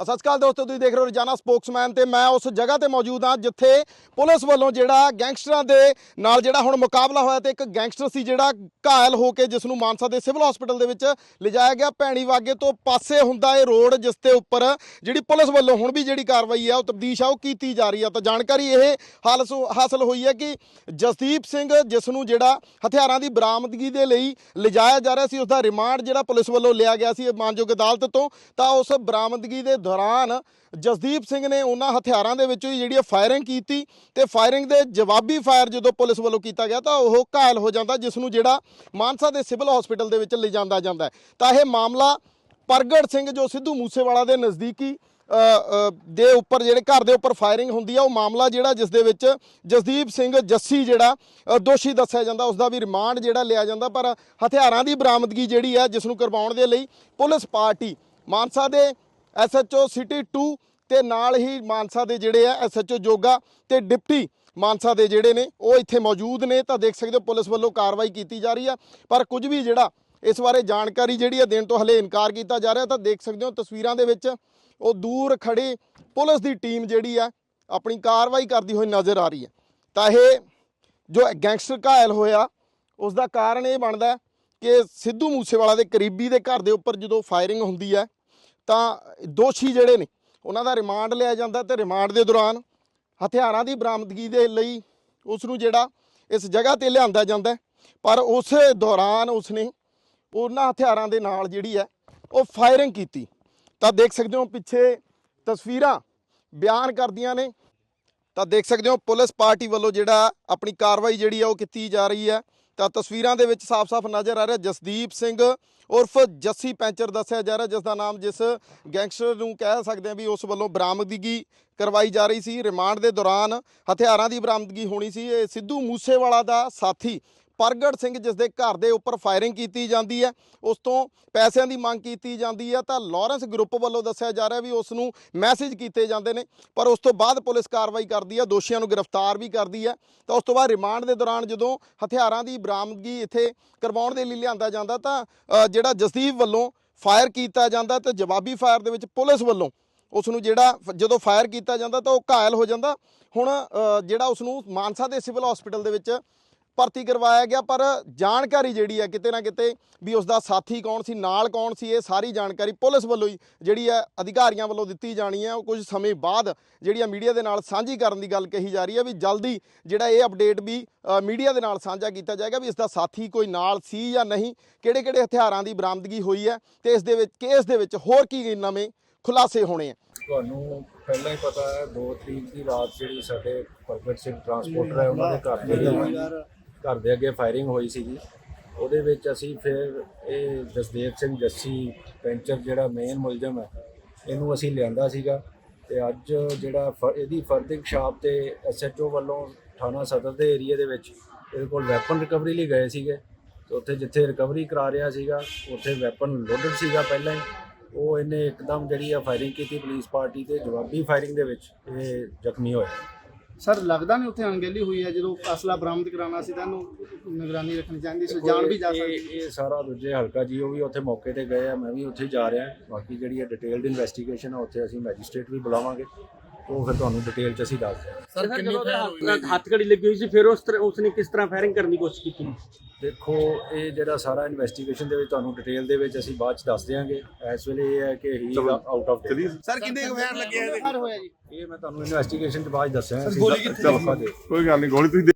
ਸਤਿ ਸ਼੍ਰੀ ਅਕਾਲ ਦੋਸਤੋ, ਤੁਸੀਂ ਦੇਖ ਰਹੇ ਹੋ ਰੋਜ਼ਾਨਾ ਸਪੋਕਸਮੈਨ ਤੇ ਮੈਂ ਉਸ ਜਗ੍ਹਾ ਤੇ ਮੌਜੂਦ ਹਾਂ ਜਿੱਥੇ ਪੁਲਿਸ ਵੱਲੋਂ ਜਿਹੜਾ ਗੈਂਗਸਟਰਾਂ ਦੇ ਨਾਲ ਜਿਹੜਾ ਹੁਣ ਮੁਕਾਬਲਾ ਹੋਇਆ ਤੇ ਇੱਕ ਗੈਂਗਸਟਰ ਸੀ ਜਿਹੜਾ ਘਾਇਲ ਹੋ ਕੇ ਜਿਸ ਨੂੰ ਮਾਨਸਾ ਦੇ ਸਿਵਲ ਹਸਪੀਟਲ ਦੇ ਵਿੱਚ ਲਿਜਾਇਆ ਗਿਆ। ਭੈਣੀ ਵਾਗੇ ਤੋਂ ਪਾਸੇ ਹੁੰਦਾ ਇਹ ਰੋਡ ਜਿਸ ਤੇ ਉੱਪਰ ਜਿਹੜੀ ਪੁਲਿਸ ਵੱਲੋਂ ਹੁਣ ਵੀ ਜਿਹੜੀ ਕਾਰਵਾਈ ਹੈ, ਉਹ ਤਬਦੀਸ਼ ਆ, ਉਹ ਕੀਤੀ ਜਾ ਰਹੀ ਹੈ ਤਾਂ ਜਾਣਕਾਰੀ ਇਹ ਹਾਲਸ ਹਾਸਲ ਹੋਈ ਹੈ ਕਿ ਜਸਦੀਪ ਸਿੰਘ ਜਿਸ ਨੂੰ ਜਿਹੜਾ ਹਥਿਆਰਾਂ ਦੀ ਬਰਾਮਦਗੀ ਦੇ ਲਈ ਲਿਜਾਇਆ ਜਾ ਰਿਹਾ ਸੀ ਉਸ ਦਾ ਰਿਮਾਂਡ ਜਿਹੜਾ ਪੁਲਿਸ ਵੱਲੋਂ ਲਿਆ ਗਿਆ ਸੀ ਮਾਨਯੋਗ ਅਦਾਲਤ ਤੋਂ। ਤਾਂ ਉਸ ਬਰਾਮਦਗੀ ਦੇ ਦੌਰਾਨ ਜਸਦੀਪ ਸਿੰਘ ਨੇ ਉਹਨਾਂ ਹਥਿਆਰਾਂ ਦੇ ਵਿੱਚੋਂ ਹੀ ਜਿਹੜੀ ਫਾਇਰਿੰਗ ਕੀਤੀ ਤੇ ਫਾਇਰਿੰਗ ਦੇ ਜਵਾਬੀ ਫਾਇਰ ਜਦੋਂ ਪੁਲਿਸ ਵੱਲੋਂ ਕੀਤਾ ਗਿਆ ਤਾਂ ਉਹ ਘਾਇਲ ਹੋ ਜਾਂਦਾ, ਜਿਸ ਨੂੰ ਜਿਹੜਾ ਮਾਨਸਾ ਦੇ ਸਿਵਲ ਹਸਪੀਟਲ ਦੇ ਵਿੱਚ ਲਿਜਾਂਦਾ ਜਾਂਦਾ ਤਾਂ ਇਹ ਮਾਮਲਾ ਪ੍ਰਗਟ ਸਿੰਘ ਜੋ ਸਿੱਧੂ ਮੂਸੇਵਾਲਾ ਦੇ ਨਜ਼ਦੀਕੀ ਦੇ ਉੱਪਰ ਜਿਹੜੇ ਘਰ ਦੇ ਉੱਪਰ ਫਾਇਰਿੰਗ ਹੁੰਦੀ ਆ, ਉਹ ਮਾਮਲਾ ਜਿਹੜਾ ਜਿਸ ਦੇ ਵਿੱਚ ਜਸਦੀਪ ਸਿੰਘ ਜੱਸੀ ਜਿਹੜਾ ਦੋਸ਼ੀ ਦੱਸਿਆ ਜਾਂਦਾ ਉਸ ਦਾ ਵੀ ਰਿਮਾਂਡ ਜਿਹੜਾ ਲਿਆ ਜਾਂਦਾ, ਪਰ ਹਥਿਆਰਾਂ ਦੀ ਬਰਾਮਦਗੀ ਜਿਹੜੀ ਹੈ ਜਿਸ ਨੂੰ ਕਰਵਾਉਣ ਦੇ ਲਈ ਪੁਲਿਸ ਪਾਰਟੀ ਮਾਨਸਾ ਦੇ ਐਸਐਚਓ ਸਿਟੀ 2 ਤੇ ਨਾਲ ਹੀ ਮਾਨਸਾ ਦੇ ਜਿਹੜੇ ਆ ਐਸਐਚਓ ਜੋਗਾ ਤੇ ਡਿਪਟੀ ਮਾਨਸਾ ਦੇ ਜਿਹੜੇ ਨੇ, ਉਹ ਇੱਥੇ ਮੌਜੂਦ ਨੇ। ਤਾਂ ਦੇਖ ਸਕਦੇ ਹੋ ਪੁਲਿਸ ਵੱਲੋਂ ਕਾਰਵਾਈ ਕੀਤੀ ਜਾ ਰਹੀ ਆ। ਪਰ ਕੁਝ ਵੀ ਜਿਹੜਾ ਇਸ ਬਾਰੇ ਜਾਣਕਾਰੀ ਜਿਹੜੀ ਆ ਦੇਣ ਤੋਂ ਹਲੇ ਇਨਕਾਰ ਕੀਤਾ ਜਾ ਰਿਹਾ। ਤਾਂ ਦੇਖ ਸਕਦੇ ਹੋ ਤਸਵੀਰਾਂ ਦੇ ਵਿੱਚ ਉਹ ਦੂਰ ਖੜੀ ਪੁਲਿਸ ਦੀ ਟੀਮ ਜਿਹੜੀ ਆ, ਆਪਣੀ ਕਾਰਵਾਈ ਕਰਦੀ ਹੋਈ ਨਜ਼ਰ ਆ ਰਹੀ ਹੈ। ਤਾਂ ਇਹ ਜੋ ਗੈਂਗਸਟਰ ਘਾਇਲ ਹੋਇਆ ਉਸ ਦਾ ਕਾਰਨ ਇਹ ਬਣਦਾ ਕਿ ਸਿੱਧੂ ਮੂਸੇਵਾਲਾ ਦੇ ਕਰੀਬੀ ਦੇ ਘਰ ਦੇ ਉੱਪਰ ਜਦੋਂ ਫਾਇਰਿੰਗ ਹੁੰਦੀ ਹੈ ਤਾਂ ਦੋਸ਼ੀ ਜਿਹੜੇ ਨੇ, ਉਹਨਾਂ ਦਾ ਰਿਮਾਂਡ ਲਿਆ ਜਾਂਦਾ ਤੇ ਰਿਮਾਂਡ ਦੇ ਦੌਰਾਨ ਹਥਿਆਰਾਂ ਦੀ ਬਰਾਮਦਗੀ ਦੇ ਲਈ ਉਸ ਨੂੰ ਜਿਹੜਾ ਇਸ ਜਗ੍ਹਾ ਤੇ ਲਿਆਂਦਾ ਜਾਂਦਾ ਪਰ ਉਸ ਦੌਰਾਨ ਉਸਨੇ ਉਹਨਾਂ ਹਥਿਆਰਾਂ ਦੇ ਨਾਲ ਜਿਹੜੀ ਹੈ, ਉਹ ਫਾਇਰਿੰਗ ਕੀਤੀ। ਤਾਂ ਦੇਖ ਸਕਦੇ ਹੋ ਪਿੱਛੇ ਤਸਵੀਰਾਂ ਬਿਆਨ ਕਰਦੀਆਂ ਨੇ। ਤਾਂ ਦੇਖ ਸਕਦੇ ਹੋ ਪੁਲਿਸ ਪਾਰਟੀ ਵੱਲੋਂ ਜਿਹੜਾ ਆਪਣੀ ਕਾਰਵਾਈ ਜਿਹੜੀ ਆ ਉਹ ਕੀਤੀ ਜਾ ਰਹੀ ਹੈ। ਤਾਂ ਤਸਵੀਰਾਂ ਦੇ ਵਿੱਚ ਸਾਫ਼-ਸਾਫ਼ ਨਜ਼ਰ ਆ ਰਿਹਾ ਜਸਦੀਪ ਸਿੰਘ ਉਰਫ ਜੱਸੀ ਪੈਂਚਰ ਦੱਸਿਆ ਜਾ ਰਿਹਾ ਜਿਸ ਦਾ ਨਾਮ ਜਿਸ ਗੈਂਗਸਟਰ ਨੂੰ ਕਹਿ ਸਕਦੇ ਆ ਵੀ ਉਸ ਵੱਲੋਂ ਬਰਾਮਦਗੀ ਕਰਵਾਈ ਜਾ ਰਹੀ ਸੀ। ਰਿਮਾਂਡ ਦੇ ਦੌਰਾਨ ਹਥਿਆਰਾਂ ਦੀ ਬਰਾਮਦਗੀ ਹੋਣੀ ਸੀ। ਇਹ ਸਿੱਧੂ ਮੂਸੇਵਾਲਾ ਦਾ ਸਾਥੀ ਪ੍ਰਗਟ ਸਿੰਘ ਜਿਸ ਦੇ ਘਰ ਦੇ ਉੱਪਰ ਫਾਇਰਿੰਗ ਕੀਤੀ ਜਾਂਦੀ ਹੈ, ਉਸ ਤੋਂ ਪੈਸਿਆਂ ਦੀ ਮੰਗ ਕੀਤੀ ਜਾਂਦੀ ਹੈ, ਤਾਂ ਲਾਰੈਂਸ ਗਰੁੱਪ ਵੱਲੋਂ ਦੱਸਿਆ ਜਾ ਰਿਹਾ ਵੀ ਉਸ ਨੂੰ ਮੈਸੇਜ ਕੀਤੇ ਜਾਂਦੇ ਨੇ, ਪਰ ਉਸ ਤੋਂ ਬਾਅਦ ਪੁਲਿਸ ਕਾਰਵਾਈ ਕਰਦੀ ਹੈ, ਦੋਸ਼ੀਆਂ ਨੂੰ ਗ੍ਰਿਫਤਾਰ ਵੀ ਕਰਦੀ ਹੈ, ਤਾਂ ਉਸ ਤੋਂ ਬਾਅਦ ਰਿਮਾਂਡ ਦੇ ਦੌਰਾਨ ਜਦੋਂ ਹਥਿਆਰਾਂ ਦੀ ਬਰਾਮਦਗੀ ਇੱਥੇ ਕਰਵਾਉਣ ਦੇ ਲਈ ਲਿਆਂਦਾ ਜਾਂਦਾ, ਤਾਂ ਜਿਹੜਾ ਜਸਦੀਪ ਵੱਲੋਂ ਫਾਇਰ ਕੀਤਾ ਜਾਂਦਾ ਤੇ ਜਵਾਬੀ ਫਾਇਰ ਦੇ ਵਿੱਚ ਪੁਲਿਸ ਵੱਲੋਂ ਉਸ ਨੂੰ ਜਿਹੜਾ ਜਦੋਂ ਫਾਇਰ ਕੀਤਾ ਜਾਂਦਾ ਤਾਂ ਉਹ ਘਾਇਲ ਹੋ ਜਾਂਦਾ, ਹੁਣ ਜਿਹੜਾ ਉਸ ਨੂੰ ਮਾਨਸਾ ਦੇ ਸਿਵਲ ਹਸਪੀਟਲ ਦੇ ਵਿੱਚ ਭਰਤੀ ਕਰਵਾਇਆ ਗਿਆ, ਪਰ ਜਾਣਕਾਰੀ ਜਿਹੜੀ ਹੈ ਕਿਤੇ ਨਾ ਕਿਤੇ ਵੀ ਉਸ ਦਾ ਸਾਥੀ ਕੌਣ ਸੀ, ਨਾਲ ਕੌਣ ਸੀ, ਇਹ ਸਾਰੀ ਜਾਣਕਾਰੀ ਪੁਲਿਸ ਵੱਲੋਂ ਹੀ ਜਿਹੜੀ ਹੈ ਅਧਿਕਾਰੀਆਂ ਵੱਲੋਂ ਦਿੱਤੀ ਜਾਣੀ ਹੈ। ਉਹ ਕੁਝ ਸਮੇਂ ਬਾਅਦ ਜਿਹੜੀ ਆ ਮੀਡੀਆ ਦੇ ਨਾਲ ਸਾਂਝੀ ਕਰਨ ਦੀ ਗੱਲ ਕਹੀ ਜਾ ਰਹੀ ਹੈ ਵੀ ਜਲਦੀ ਜਿਹੜਾ ਇਹ ਅਪਡੇਟ ਵੀ ਮੀਡੀਆ ਦੇ ਨਾਲ ਸਾਂਝਾ ਕੀਤਾ ਜਾਏਗਾ ਵੀ ਇਸ ਦਾ ਸਾਥੀ ਕੋਈ ਨਾਲ ਸੀ ਜਾਂ ਨਹੀਂ ਕਿਹੜੇ ਕਿਹੜੇ ਹਥਿਆਰਾਂ ਦੀ ਬਰਾਮਦਗੀ ਹੋਈ ਹੈ ਤੇ ਇਸ ਦੇ ਵਿੱਚ, ਕੇਸ ਦੇ ਵਿੱਚ ਹੋਰ ਕੀ ਨਵੇਂ ਖੁਲਾਸੇ ਹੋਣੇ ਆ ਤੁਹਾਨੂੰ ਪਹਿਲਾਂ ਹੀ ਪਤਾ ਹੈ 2 ਤਰੀਕ ਦੀ ਰਾਤ ਜਿਹੜੀ ਸਾਡੇ ਪ੍ਰਗਟ ਸਿੰਘ ਟਰਾਂਸਪੋਰਟਰ ਹੈ, ਉਹਨਾਂ ਦੇ ਘਰ ਦੇ ਘਰ ਦੇ ਅੱਗੇ ਫਾਇਰਿੰਗ ਹੋਈ ਸੀਗੀ। ਉਹਦੇ ਵਿੱਚ ਅਸੀਂ ਫਿਰ ਇਹ ਜਸਦੇਵ ਸਿੰਘ ਜੱਸੀ ਪੈਂਚਰ ਜਿਹੜਾ ਮੇਨ ਮੁਲਜ਼ਮ ਹੈ, ਇਹਨੂੰ ਅਸੀਂ ਲਿਆਂਦਾ ਸੀਗਾ ਤੇ ਅੱਜ ਜਿਹੜਾ ਫ- ਇਹਦੀ ਫਰਦਿੰਗ ਸ਼ਾਪ ਤੇ ਐਸਐਚਓ ਵੱਲੋਂ ਥਾਣਾ ਸਦਰ ਦੇ ਏਰੀਆ ਦੇ ਵਿੱਚ ਇਹਦੇ ਕੋਲ ਵੈਪਨ ਰਿਕਵਰੀ ਲਈ ਗਏ ਸੀਗੇ। ਤੇ ਉੱਥੇ ਜਿੱਥੇ ਰਿਕਵਰੀ ਕਰਾ ਰਿਹਾ ਸੀਗਾ, ਉੱਥੇ ਵੈਪਨ ਲੋਡਡ ਸੀਗਾ ਪਹਿਲਾਂ ਹੀ। ਉਹ ਇਹਨੇ ਇੱਕਦਮ ਜਿਹੜੀ ਆ ਫਾਇਰਿੰਗ ਕੀਤੀ ਪੁਲਿਸ ਪਾਰਟੀ ਤੇ, ਜਵਾਬੀ ਫਾਇਰਿੰਗ ਦੇ ਵਿੱਚ ਇਹ ਜ਼ਖਮੀ ਹੋਇਆ। ਸਰ ਲੱਗਦਾ ਨਹੀਂ ਉੱਥੇ ਅਣਗਹਿਲੀ ਹੋਈ ਹੈ ਜਦੋਂ ਅਸਲਾ ਬਰਾਮਦ ਕਰਾਉਣਾ ਸੀ ਤਾਂ ਇਹਨੂੰ ਨਿਗਰਾਨੀ ਰੱਖਣੀ ਚਾਹੀਦੀ ਸੀ ਜਾਨ ਵੀ ਜਾ ਸਕਦੀ ਇਹ ਸਾਰਾ ਦੂਜੇ ਹਲਕਾ ਜੀ ਉਹ ਵੀ ਉੱਥੇ ਮੌਕੇ ਤੇ ਗਏ ਆ ਮੈਂ ਵੀ ਉੱਥੇ ਜਾ ਰਿਹਾ ਬਾਕੀ ਜਿਹੜੀ ਇਹ ਡਿਟੇਲਡ ਇਨਵੈਸਟੀਗੇਸ਼ਨ ਆ ਉੱਥੇ ਅਸੀਂ ਮੈਜਿਸਟ੍ਰੇਟ ਵੀ ਬੁਲਾਵਾਂਗੇ। ਉਹ ਫਿਰ ਤੁਹਾਨੂੰ ਡਿਟੇਲ ਚ ਅਸੀਂ ਦੱਸ ਦਿਆਂਗੇ। ਸਰ ਕਿੰਨੀ ਫਾਇਰ ਹੱਥ ਕੜੀ ਲੱਗੀ ਹੋਈ ਸੀ ਫਿਰ ਉਸ ਤਰ੍ਹਾਂ ਉਸਨੇ ਕਿਸ ਤਰ੍ਹਾਂ ਫਾਇਰਿੰਗ ਕਰਨ ਦੀ ਕੋਸ਼ਿਸ਼ ਕੀਤੀ? ਦੇਖੋ ਇਹ ਜਿਹੜਾ ਸਾਰਾ ਇਨਵੈਸਟੀਗੇਸ਼ਨ ਦੇ ਵਿੱਚ ਤੁਹਾਨੂੰ ਡਿਟੇਲ ਦੇ ਵਿੱਚ ਅਸੀਂ ਬਾਅਦ ਚ ਦੱਸ ਦਿਆਂਗੇ। ਇਸ ਵੇਲੇ ਇਹ ਹੈ ਕਿ ਹੀ ਆਊਟ ਆਫ ਸਰ ਕਿੰਨੇ ਕੁ ਫੈਰ ਲੱਗੇ ਆ ਇਹਦੇ? ਫਾਇਰ ਹੋਇਆ ਜੀ ਇਹ ਮੈਂ ਤੁਹਾਨੂੰ ਇਨਵੈਸਟੀਗੇਸ਼ਨ ਦੇ ਬਾਅਦ 'ਚ ਕਿੱਥੇ ਅਸੀਂ ਕੋਈ ਗੱਲ ਨਹੀਂ ਗੋਲੀ ਤੁਸੀਂ